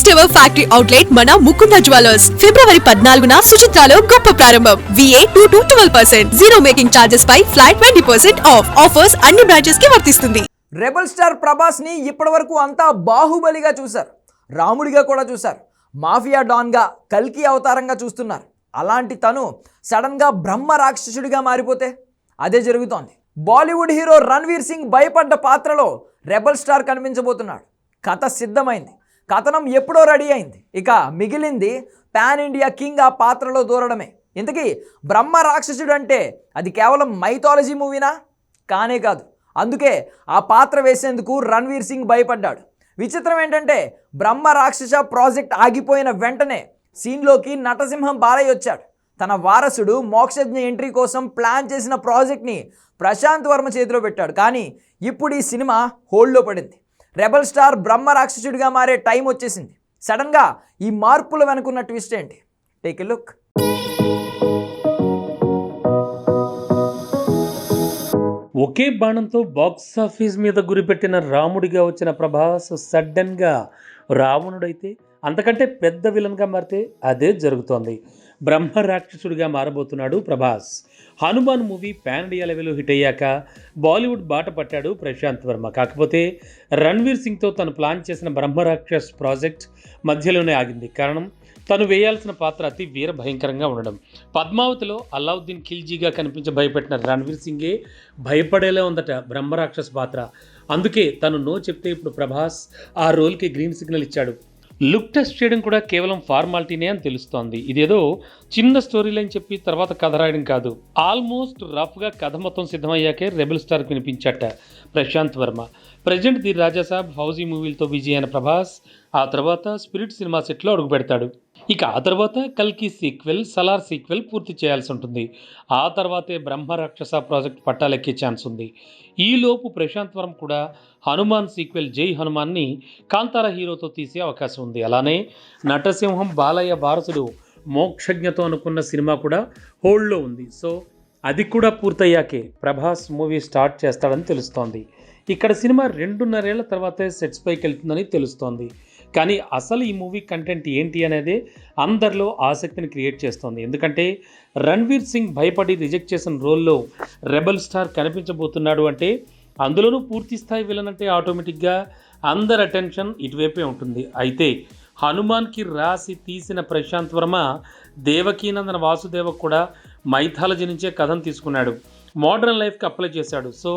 First ever factory outlet మన Mukunda jewellers ఫిబ్రవరి పద్నాలుగున సుచిత్రాలో గొప్ప ప్రారంభం. VA two to twelve percent zero making charges pi flat twenty percent off offers అన్ని బ్రాంచెస్కి వర్తిస్తుంది. రెబల్ స్టార్ ప్రభాస్ని ఇప్పటివరకు అంతా బాహుబలిగా చూశారు. రాముడిగా కూడా చూశారు. మాఫియా డాన్గా కల్కి అవతారంగా చూస్తున్నారు. అలాంటి తను సడన్గా బ్రహ్మ రాక్షసుడిగా మారిపోతే అదే జరుగుతోంది. బాలీవుడ్ హీరో రణ్వీర్ సింగ్ భయపడ్డ పాత్రలో రెబల్ స్టార్ కనిపించబోతున్నాడు. కథ సిద్ధమైంది. కథనం ఎప్పుడో రెడీ అయింది. ఇక మిగిలింది పాన్ ఇండియా కింగ్ ఆ పాత్రలో దూరడమే. ఇంతకీ బ్రహ్మ రాక్షసుడు అంటే అది కేవలం మైథాలజీ మూవీనా కానే కాదు. అందుకే ఆ పాత్ర వేసేందుకు రణ్వీర్ సింగ్ భయపడ్డాడు. విచిత్రం ఏంటంటే బ్రహ్మ రాక్షస ప్రాజెక్ట్ ఆగిపోయిన వెంటనే సీన్లోకి నటసింహం బాలయ్య వచ్చాడు. తన వారసుడు మోక్షజ్ఞ ఎంట్రీ కోసం ప్లాన్ చేసిన ప్రాజెక్ట్ని ప్రశాంత్ వర్మ చేతిలో పెట్టాడు. కానీ ఇప్పుడు ఈ సినిమా హోల్డ్లో పడింది. రెబల్ స్టార్ బ్రహ్మ రాక్షసుడిగా మారే టైం వచ్చేసింది. సడన్గా ఈ మార్పుల వెనుకున్న ట్విస్ట్ ఏంటి? టేక్ ఎ లుక్ ఒకే బాణంతో బాక్స్ ఆఫీస్ మీద గురిపెట్టిన రాముడిగా వచ్చిన ప్రభాస్ సడన్గా రావణుడైతే అంతకంటే పెద్ద విలన్గా మారితే అదే జరుగుతోంది. బ్రహ్మ రాక్షసుడిగా మారబోతున్నాడు Prabhas. Hanuman movie pan India లెవెల్లో హిట్ అయ్యాక బాలీవుడ్ బాట పట్టాడు ప్రశాంత్ వర్మ. కాకపోతే రణ్వీర్ సింగ్తో తను ప్లాన్ చేసిన బ్రహ్మ రాక్షస్ ప్రాజెక్ట్ మధ్యలోనే ఆగింది. కారణం తను వేయాల్సిన పాత్ర అతి వీర భయంకరంగా ఉండడం. పద్మావతిలో అల్లావుద్దీన్ ఖిల్జీగా కనిపించి భయపెట్టిన రణ్వీర్ సింగే భయపడేలా ఉందట బ్రహ్మరాక్షస్ పాత్ర. అందుకే తను నో చెప్తే ఇప్పుడు ప్రభాస్ ఆ రోల్కి గ్రీన్ సిగ్నల్ ఇచ్చాడు. లుక్ టెస్ట్ చేయడం కూడా కేవలం ఫార్మాలిటీనే అని తెలుస్తోంది. ఇదేదో చిన్న స్టోరీ లైన్ చెప్పి తర్వాత కథ రాయడం కాదు. ఆల్మోస్ట్ రఫ్గా కథ మొత్తం సిద్ధమయ్యాకే రెబల్ స్టార్ వినిపించట ప్రశాంత్ వర్మ. ప్రజెంట్ ది రాజాసాబ్ ఫౌజీ మూవీలతో బిజీ అయిన ప్రభాస్ ఆ తర్వాత స్పిరిట్ సినిమా సెట్లో అడుగు పెడతాడు. ఇక ఆ తర్వాత కల్కి సీక్వెల్ సలార్ సీక్వెల్ పూర్తి చేయాల్సి ఉంటుంది. ఆ తర్వాతే బ్రహ్మ రాక్షస ప్రాజెక్ట్ పట్టాలెక్కే ఛాన్స్ ఉంది. ఈలోపు ప్రశాంత్ వరం కూడా హనుమాన్ సీక్వెల్ జై హనుమాన్ని కాంతార హీరోతో తీసే అవకాశం ఉంది. అలానే నటసింహం బాలయ్య వారసుడు మోక్షజ్ఞతో అనుకున్న సినిమా కూడా హోల్డ్లో ఉంది. సో అది కూడా పూర్తయ్యాకే ప్రభాస్ మూవీ స్టార్ట్ చేస్తాడని తెలుస్తోంది. ఇక్కడ సినిమా రెండున్నరేళ్ళ తర్వాతే సెట్స్ పైకి వెళ్తుందని తెలుస్తోంది. కానీ అసలు ఈ మూవీ కంటెంట్ ఏంటి అనేది అందరిలో ఆసక్తిని క్రియేట్ చేస్తోంది. ఎందుకంటే రణ్వీర్ సింగ్ భయపడి రిజెక్ట్ చేసిన రోల్లో రెబల్ స్టార్ కనిపించబోతున్నాడు అంటే అందులోనూ పూర్తి స్థాయి విలన్ అంటే ఆటోమేటిక్గా అందరి అటెన్షన్ ఇటువైపే ఉంటుంది. అయితే హనుమాన్కి రాసి తీసిన ప్రశాంత్ వర్మ దేవకీనందన వాసుదేవ కూడా మైథాలజీ నుంచే కథను తీసుకున్నాడు. మోడర్న్ లైఫ్కి అప్లై చేశాడు. సో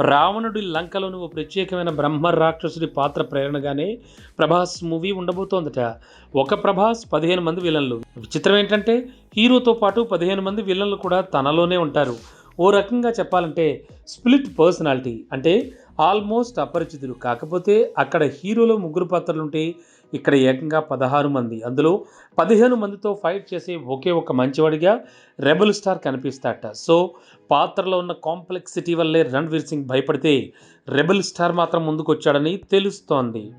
రావణుడి లంకలో నువ్వు ప్రత్యేకమైన బ్రహ్మ రాక్షసుడి పాత్ర ప్రేరణగానే ప్రభాస్ మూవీ ఉండబోతోందట. ఒక ప్రభాస్ పదిహేను మంది విలన్లు. విచిత్రం ఏంటంటే హీరోతో పాటు పదిహేను మంది విలన్లు కూడా తనలోనే ఉంటారు. ఓ రకంగా చెప్పాలంటే స్ప్లిట్ పర్సనాలిటీ. అంటే ఆల్మోస్ట్ అపరిచితులు. కాకపోతే అక్కడ హీరోలో ముగ్గురు పాత్రలుంటే ఇక్కడ ఏకంగా పదహారు మంది. అందులో పదిహేను మందితో ఫైట్ చేసే ఒకే ఒక మంచివాడిగా రెబల్ స్టార్ కనిపిస్తాట సో పాత్రలో ఉన్న కాంప్లెక్సిటీ వల్లే రణ్వీర్ సింగ్ భయపడితే రెబల్ స్టార్ మాత్రం ముందుకొచ్చాడని తెలుస్తోంది.